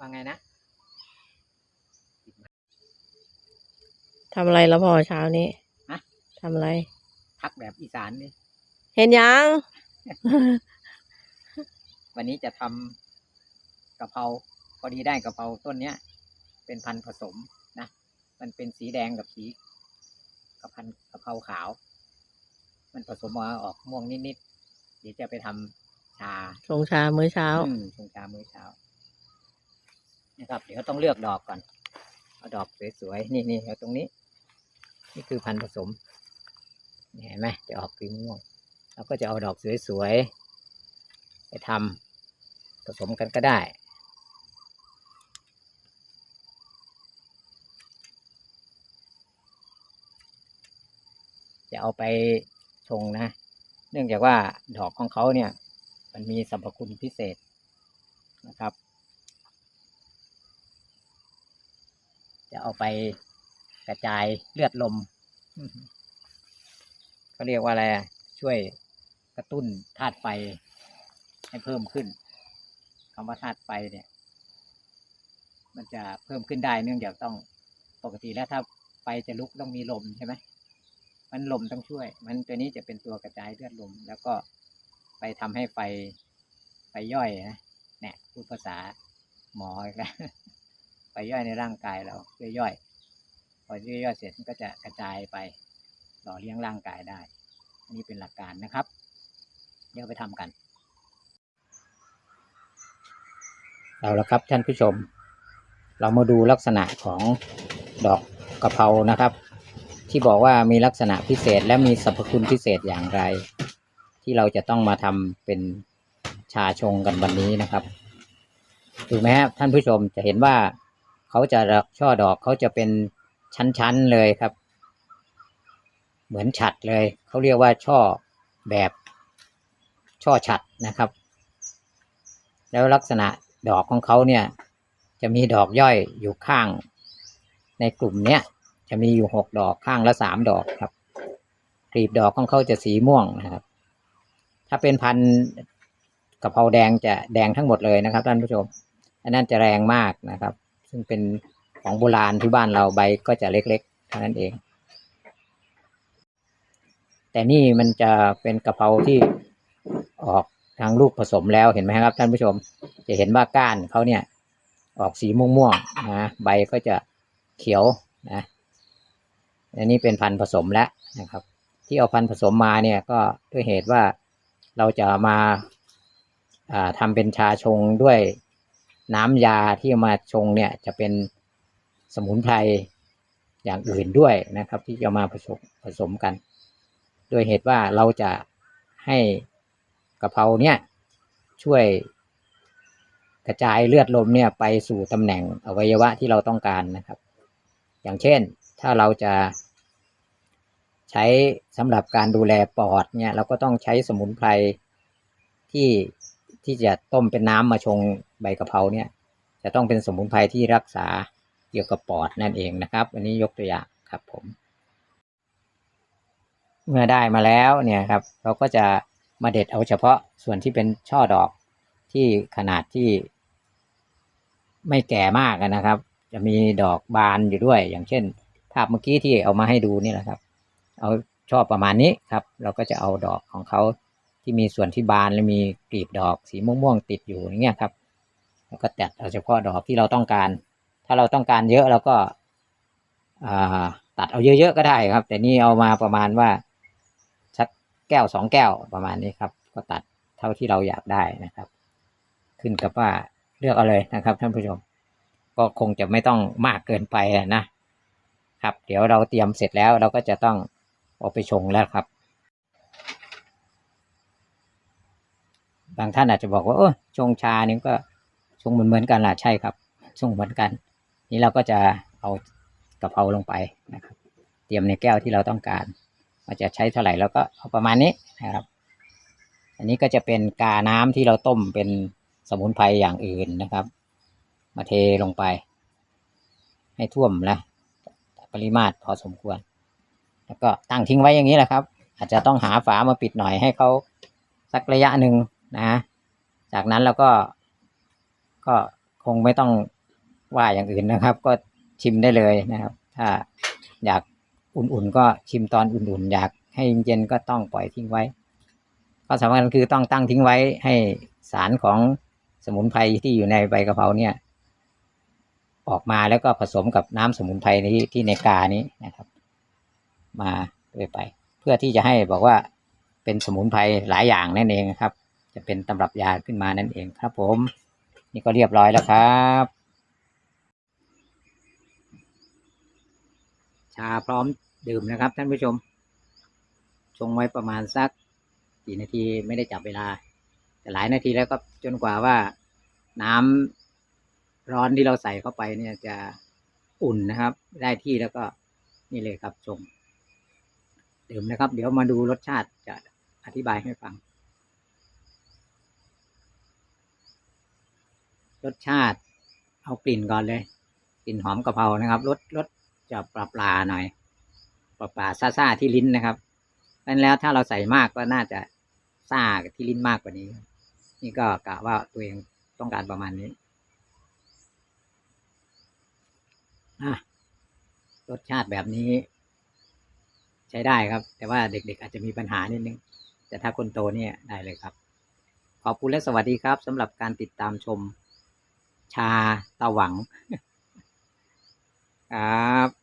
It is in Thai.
ว่าไงนะทำอะไรแล้วพอเช้านี้ฮะ ทำอะไร พักแบบอีสานนี่เห็นยัง วันนี้จะทำกะเพราพอดีได้กะเพราต้นเนี้ย เป็นพันธุ์ผสมนะ มันเป็นสีแดงกับสีกับพันธุ์กะเพราขาว มันผสมมาออกม่วงนิดๆเดี๋ยวจะไปทำชาชงชามื้อเช้า อืมชงชามื้อเช้า นะครับเดี๋ยวต้องเลือกดอกก่อนเอาดอกสวยๆนี่นี่เอาตรงนี้ นี่คือพันธุ์ผสมเห็นไหมจะออกสีม่วงเราก็จะเอาดอกสวยๆไปทำผสมกันก็ได้จะเอาไปชงนะ เนื่องจากว่าดอกของเขาเนี่ย มันมีสรรพคุณพิเศษนะครับ จะเอาไปกระจายเลือดลมเขาเรียกว่าอะไรช่วยกระตุ้นธาตุไฟให้เพิ่มขึ้นคำว่าธาตุไฟเนี่ย มันจะเพิ่มขึ้นได้เนื่องจากต้องปกติแล้วถ้าไฟจะลุกต้องมีลมใช่ไหมมันลมต้องช่วย มันตัวนี้จะเป็นตัวกระจายเลือดลม แล้วก็ไปทำให้ไฟไฟย่อยนะเนี่ยพูดภาษาหมออีกแล้ว ไฟย่อยในร่างกายเราช่วยย่อยพอย่อยๆเสร็จมันก็จะกระจายไปหล่อเลี้ยงร่างกายได้ อันนี้เป็นหลักการนะครับ เดี๋ยวไปทำกัน เอาละครับท่านผู้ชม เรามาดูลักษณะของดอกกะเพรานะครับ ที่บอกว่ามีลักษณะพิเศษและมีสรรพคุณพิเศษอย่างไร ที่เราจะต้องมาทำเป็นชาชงกันวันนี้นะครับ ถูกไหมครับท่านผู้ชมจะเห็นว่า เขาจะช่อดอกเขาจะเป็นชั้นๆเลยครับ เหมือนฉัดเลย เขาเรียกว่าช่อแบบช่อฉัดนะครับ แล้วลักษณะดอกของเขาเนี่ยจะมีดอกย่อยอยู่ข้าง ในกลุ่มเนี้ยจะมีอยู่หกดอกข้างละสามดอกครับกลีบดอกของเขาจะสีม่วงนะครับ ถ้าเป็นพันธุ์กะเพราแดงจะแดงทั้งหมดเลยนะครับท่านผู้ชม อันนั้นจะแรงมากนะครับ ซึ่งเป็นของโบราณที่บ้านเราใบก็จะเล็กๆเท่านั้นเอง แต่นี่มันจะเป็นกะเพราที่ออกทางลูกผสมแล้วเห็นไหมครับท่านผู้ชม จะเห็นว่าก้านเขาเนี่ยออกสีม่วงๆนะใบก็จะเขียวนะอันนี้เป็นพันธุ์ผสมแล้วนะครับ ที่เอาพันธุ์ผสมมาเนี่ยก็ด้วยเหตุว่าเราจะมาอ่าทำเป็นชาชงด้วย น้ำยาที่มาชงเนี่ยจะเป็นสมุนไพรอย่างอื่นด้วยนะครับ ที่จะมาผสมผสมกันด้วยเหตุว่าเราจะให้กระเพราเนี่ยช่วยกระจายเลือดลมเนี่ยไปสู่ตำแหน่งอวัยวะที่เราต้องการนะครับ อย่างเช่นถ้าเราจะใช้สำหรับการดูแลปอดเนี่ยเราก็ต้องใช้สมุนไพรที่ ที่จะต้มเป็นน้ำมาชงใบกะเพราเนี่ย จะต้องเป็นสมุนไพรที่รักษาเกี่ยวกับปอดนั่นเองนะครับ อันนี้ยกตัวอย่างครับผม เมื่อได้มาแล้วเนี่ยครับ เราก็จะมาเด็ดเอาเฉพาะส่วนที่เป็นช่อดอกที่ขนาดที่ ไม่แก่มากนะครับ จะมีดอกบานอยู่ด้วย อย่างเช่น ภาพเมื่อกี้ที่เอามาให้ดูนี่แหละครับ เอาช่อประมาณนี้ครับ เราก็จะเอาดอกของเขา ที่มีส่วนที่บานและมีกลีบดอกสีม่วงๆติดอยู่อย่างเงี้ยครับ แล้วก็ตัดเอาเฉพาะดอกที่เราต้องการ ถ้าเราต้องการเยอะเราก็ตัดเอาเยอะๆก็ได้ครับ แต่นี่เอามาประมาณว่าสักแก้วสองแก้วประมาณนี้ครับ ก็ตัดเท่าที่เราอยากได้นะครับ ขึ้นกับว่าเลือกเอาเลยนะครับ ท่านผู้ชม ก็คงจะไม่ต้องมากเกินไปนะครับ เดี๋ยวเราเตรียมเสร็จแล้วเราก็จะต้องเอาไปชงแล้วครับ บางท่านอาจจะบอกว่าโอ้ชงชานี่ก็ชงเหมือนเหมือนกันล่ะใช่ครับชงเหมือนกัน นี่เราก็จะเอากะเพราลงไปนะครับ เตรียมในแก้วที่เราต้องการว่าจะใช้เท่าไหร่แล้วก็เอาประมาณนี้นะครับ อันนี้ก็จะเป็นกาน้ำที่เราต้มเป็นสมุนไพรอย่างอื่นนะครับ มาเทลงไป ให้ท่วมนะปริมาตรพอสมควร แล้วก็ตั้งทิ้งไว้อย่างนี้แหละครับ อาจจะต้องหาฝามาปิดหน่อยให้เขาสักระยะหนึ่ง นะ จากนั้นเราก็ ก็คงไม่ต้องว่าอย่างอื่นนะครับ ก็ชิมได้เลยนะครับ ถ้าอยากอุ่นๆก็ชิมตอนอุ่นๆ อยากให้เย็นก็ต้องปล่อยทิ้งไว้ก็สำคัญคือต้องตั้งทิ้งไว้ให้สารของสมุนไพรที่อยู่ในใบกะเพราเนี่ย ออกมาแล้วก็ผสมกับน้ำสมุนไพรนี้ที่ในกานี้นะครับ มาด้วยไป เพื่อที่จะให้บอกว่าเป็นสมุนไพรหลายอย่างนั่นเองครับ จะเป็นตำรับยาขึ้นมานั่นเองครับผม นี่ก็เรียบร้อยแล้วครับ ชาพร้อมดื่มนะครับท่านผู้ชม ชงไว้ประมาณสักกี่นาทีไม่ได้จับเวลา แต่หลายนาทีแล้วก็จนกว่าว่าน้ำร้อนที่เราใส่เข้าไปเนี่ยจะอุ่นนะครับ ได้ที่แล้วก็นี่เลยครับชงดื่มนะครับ เดี๋ยวมาดูรสชาติจะอธิบายให้ฟัง รสชาติ เอากลิ่นก่อนเลยกลิ่นหอมกะเพรานะครับรสรสจะปลาปลาหน่อยปลาปลาซาซาที่ลิ้นนะครับดังนั้นแล้วถ้าเราใส่มากก็น่าจะซ่าที่ลิ้นมากกว่านี้ นี่ก็กะว่าตัวเองต้องการประมาณนี้รสชาติแบบนี้ ใช้ได้ครับ แต่ว่าเด็กๆอาจจะมีปัญหานิดนึง แต่ถ้าคนโตเนี่ยได้เลยครับ ขอบคุณและสวัสดีครับสำหรับการติดตามชม ชาตะหวัง ครับ